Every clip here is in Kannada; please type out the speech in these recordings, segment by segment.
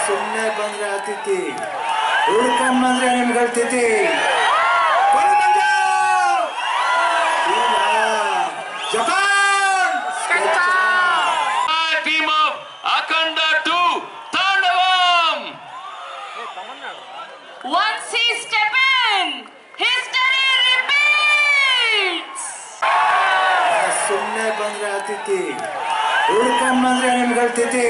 ಸುಮ್ಮನೆ ಬಂದ್ರೆ ಅತಿಥಿ ಹುಡ್ಕೊಂಡ್ ಬಂದ್ರೆ ನಿಮ್ಗಳ ತಿಥಿ ಬನ್ನಿ ಮಂಜು! ಇಲ್ಲ. Japan team of Akanda 2 Tandavam. Once he step in, history repeats. ಸುಮ್ಮನೆ ಬಂದ್ರೆ ಅತಿಥಿ ಹುಡ್ಕೊಂಡ್ ಬಂದ್ರೆ ನಿಮ್ಗಳ ತಿಥಿ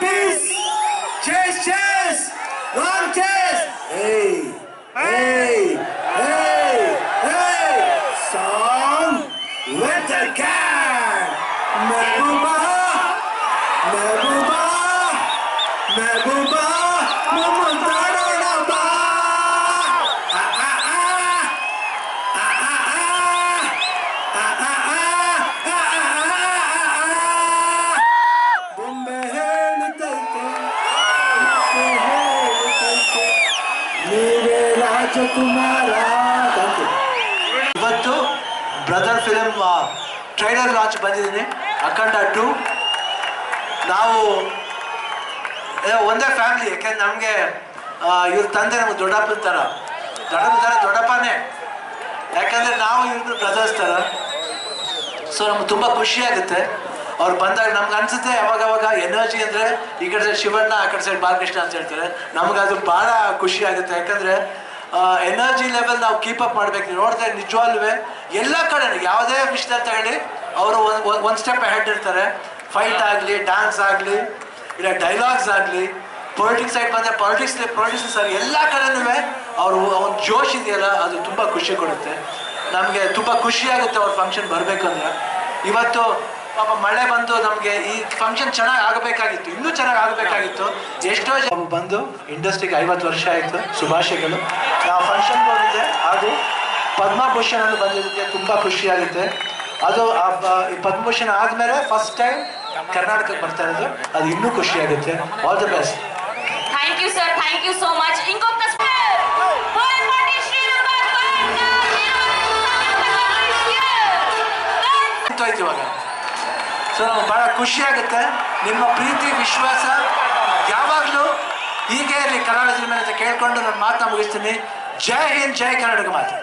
peace. Cheers, cheers. Long cheers. Hey, hey, hey, hey. Song with the gang. Mehbooba, Mehbooba, Mehbooba. ರಾಜಕುಮಾರ. ಇವತ್ತು ಬ್ರದರ್ ಫಿಲಮ್ ಟ್ರೈಲರ್ ಲಾಂಚ್ ಬಂದಿದ್ದೀನಿ. ಅಖಂಡ ಟು. ನಾವು ಒಂದೇ ಫ್ಯಾಮಿಲಿ ಯಾಕೆಂದ್ರೆ ನಮಗೆ ಇವ್ರ ತಂದೆ ನಮ್ಗೆ ದೊಡ್ಡಪ್ಪನ ಥರ ದೊಡ್ಡಪ್ಪನ ಥರ ದೊಡ್ಡಪ್ಪನೇ. ಯಾಕಂದ್ರೆ ನಾವು ಇವ್ರ ಬ್ರದರ್ಸ್ ಥರ ಸೊ ನಮ್ಗೆ ತುಂಬ ಖುಷಿ ಆಗುತ್ತೆ. ಅವ್ರು ಬಂದಾಗ ನಮ್ಗೆ ಅನ್ಸುತ್ತೆ ಯಾವಾಗ ಅವಾಗ ಎನರ್ಜಿ ಅಂದರೆ ಈ ಕಡೆ ಸೈಡ್ ಶಿವಣ್ಣ, ಆ ಕಡೆ ಸೈಡ್ ಬಾಲಕೃಷ್ಣ ಅಂತ ಹೇಳ್ತಾರೆ. ನಮ್ಗೆ ಅದು ಭಾಳ ಖುಷಿ ಆಗುತ್ತೆ. ಯಾಕಂದರೆ ಎನರ್ಜಿ ಲೆವೆಲ್ ನಾವು ಕೀಪ್ ಅಪ್ ಮಾಡ್ಬೇಕು. ನೋಡಿದ್ರೆ ನಿಜವಾಗ್ಲೂ ಎಲ್ಲ ಕಡೆ ಯಾವುದೇ ವಿಷಯದಲ್ಲಿ ತಗೊಳ್ಳಿ ಅವರು ಒಂದು ಸ್ಟೆಪ್ ಹೆಡ್ ಇರ್ತಾರೆ. ಫೈಟ್ ಆಗಲಿ ಡ್ಯಾನ್ಸ್ ಆಗಲಿ, ಇಲ್ಲ ಡೈಲಾಗ್ಸ್ ಆಗಲಿ ಪೊಲಿಟಿಕ್ಸ್ ಸೈಡ್ ಬಂದರೆ ಪೊಲಿಟಿಕ್ಸ್ ಪೊಲಿಟಿಕ್ಸ್ ಸರ್ ಎಲ್ಲ ಕಡೆನೂ ಅವರು ಒಂದು ಜೋಶ್ ಇದೆಯಲ್ಲ, ಅದು ತುಂಬ ಖುಷಿ ಕೊಡುತ್ತೆ. ನಮಗೆ ತುಂಬ ಖುಷಿ ಆಗುತ್ತೆ ಅವ್ರ ಫಂಕ್ಷನ್ ಬರಬೇಕಂದ್ರೆ. ಇವತ್ತು ಪಾಪ ಮಳೆ ಬಂದು ನಮಗೆ ಈ ಫಂಕ್ಷನ್ ಚೆನ್ನಾಗಿ ಆಗಬೇಕಾಗಿತ್ತು, ಇನ್ನೂ ಚೆನ್ನಾಗಿ ಆಗಬೇಕಾಗಿತ್ತು. ಎಷ್ಟೋ ಜನ ಬಂದು ಇಂಡಸ್ಟ್ರಿಗೆ ಐವತ್ತು ವರ್ಷ ಆಯಿತು, ಶುಭಾಶಯಗಳು. ನಾವು ಫಂಕ್ಷನ್ ಬಂದಿದೆ ಹಾಗೂ ಪದ್ಮಭೂಷಣ ಅಂತ ಬಂದಿದ್ದಕ್ಕೆ ತುಂಬ ಖುಷಿ ಆಗುತ್ತೆ ಅದು ಈ ಪದ್ಮಭೂಷಣ ಆದಮೇಲೆ ಫಸ್ಟ್ ಟೈಮ್ ಕರ್ನಾಟಕಕ್ಕೆ ಬರ್ತಾ ಇರೋದು, ಅದು ಇನ್ನೂ ಖುಷಿ ಆಗುತ್ತೆ all the best thank you sir thank you so much. So ನಮ್ಗೆ ಭಾಳ ಖುಷಿ ಆಗುತ್ತೆ. ನಿಮ್ಮ ಪ್ರೀತಿ, ವಿಶ್ವಾಸ ಯಾವಾಗಲೂ ಹೀಗೆ ಇರಲಿ. ಕನ್ನಡ ಮೇಲೆ ಅಂತ ಕೇಳಿಕೊಂಡು ನನ್ನ ಮಾತನ್ನ ಮುಗಿಸ್ತೀನಿ. ಜೈ ಹಿಂದ್, ಜೈ ಕನ್ನಡಕ್ಕೆ ಮಾತು.